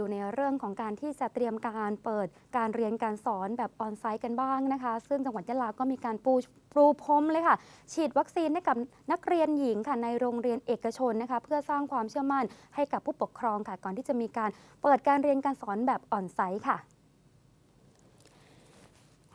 ดูในเรื่องของการที่จะเตรียมการเปิดการเรียนการสอนแบบออนไซต์กันบ้างนะคะ ซึ่งจังหวัดยะลาก็มีการปูปูพรมเลยค่ะ ฉีดวัคซีนให้กับนักเรียนหญิงค่ะในโรงเรียนเอกชนนะคะ เพื่อสร้างความเชื่อมั่นให้กับผู้ปกครองค่ะก่อนที่จะมีการเปิดการเรียนการสอนแบบออนไซต์ค่ะ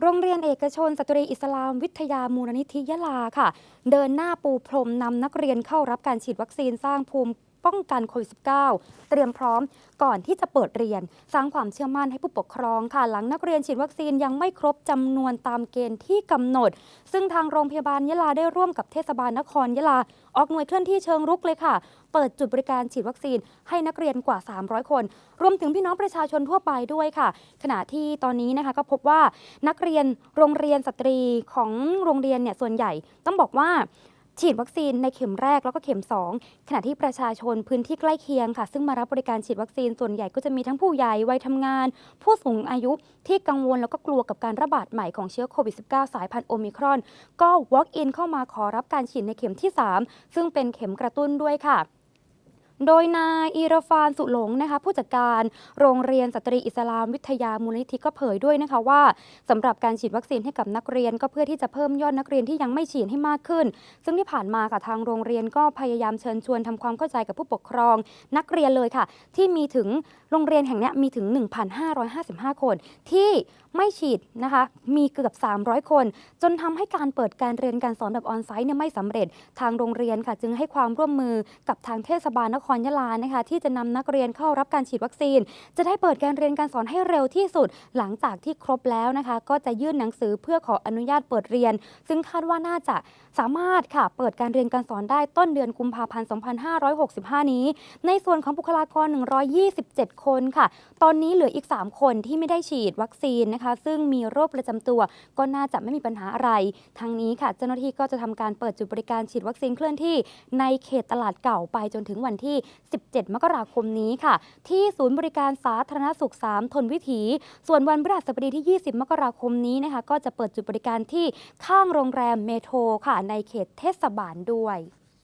โรงเรียนเอกชน สตรีอิสลามวิทยามูลนิธิยะลาค่ะ เดินหน้าปูพรมนำนักเรียนเข้ารับการฉีดวัคซีนสร้างภูมิ ป้องกันโควิด -19 เตรียมพร้อมก่อนที่จะเปิดเรียน สร้างความเชื่อมั่นให้ผู้ปกครองค่ะ หลังนักเรียนฉีดวัคซีนยังไม่ครบจำนวนตามเกณฑ์ที่กำหนด ซึ่งทางโรงพยาบาลยะลาได้ร่วมกับเทศบาลนครยะลา ออกหน่วยเคลื่อนที่เชิงรุกเลยค่ะ เปิดจุดบริการฉีดวัคซีนให้นักเรียนกว่า 300 คน รวมถึงพี่น้องประชาชนทั่วไปด้วยค่ะ ขณะที่ตอนนี้นะคะก็พบว่านักเรียนโรงเรียนสตรีของโรงเรียนเนี่ยส่วนใหญ่ต้องบอกว่า ฉีดวัคซีนในเข็มแรกแล้วก็เข็ม 2 ขณะที่ประชาชนพื้นที่ใกล้เคียงค่ะ ซึ่งมารับบริการฉีดวัคซีนส่วนใหญ่ก็จะมีทั้งผู้ใหญ่วัยทำงาน ผู้สูงอายุที่กังวลแล้วก็กลัวกับการระบาดใหม่ของเชื้อโควิด -19 สายพันธุ์โอมิครอน ก็ walk in เข้ามาขอรับการฉีดในเข็มที่ 3 ซึ่งเป็นเข็มกระตุ้นด้วยค่ะ โดยนายอีราฟานสุหลงนะคะผู้จัดการโรงเรียนสตรีอิสลามวิทยามูลนิธิก็เผยด้วยนะคะว่าสำหรับการฉีดวัคซีนให้กับนักเรียน ก็เพื่อที่จะเพิ่มยอดนักเรียนที่ยังไม่ฉีดให้มากขึ้น ซึ่งที่ผ่านมาค่ะทางโรงเรียนก็พยายามเชิญชวนทำความเข้าใจกับผู้ปกครอง นักเรียนเลยค่ะ ที่มีถึงโรงเรียนแห่งนี้มีถึง 1,555 คน ที่ไม่ฉีดนะคะมีเกือบ 300 คน จนทำให้การเปิดการเรียนการสอนแบบออนไซต์เนี่ยไม่สำเร็จ ทางโรงเรียนค่ะ จึงให้ความร่วมมือกับทางเทศบาลนครยะลานะคะ ที่จะนำนักเรียนเข้ารับการฉีดวัคซีน จะได้เปิดการเรียนการสอนให้เร็วที่สุด หลังจากที่ครบแล้วนะคะ ก็จะยื่นหนังสือเพื่อขออนุญาตเปิดเรียน ซึ่งคาดว่าน่าจะสามารถค่ะเปิดการเรียนการสอนได้ต้นเดือนกุมภาพันธ์ 2565 นี้ ในส่วนของบุคลากร 127 คนค่ะ ตอนนี้เหลืออีก 3 คนที่ไม่ได้ฉีดวัคซีนนะคะ ซึ่งมีโรคประจำตัว ก็น่าจะไม่มีปัญหาอะไรทางนี้ค่ะ เจ้าหน้าที่ก็จะทำการเปิดจุดบริการฉีดวัคซีนเคลื่อนที่ในเขตตลาดเก่าไปจนถึงวันที่ที่ 17 มกราคมนี้ค่ะ ที่ศูนย์บริการสาธารณสุข 3 ทนวิถี ส่วนวันพฤหัสบดีที่ 20 มกราคมนี้นะคะ ก็จะเปิดจุดบริการที่ข้างโรงแรมเมโทรค่ะ ในเขตเทศบาลด้วย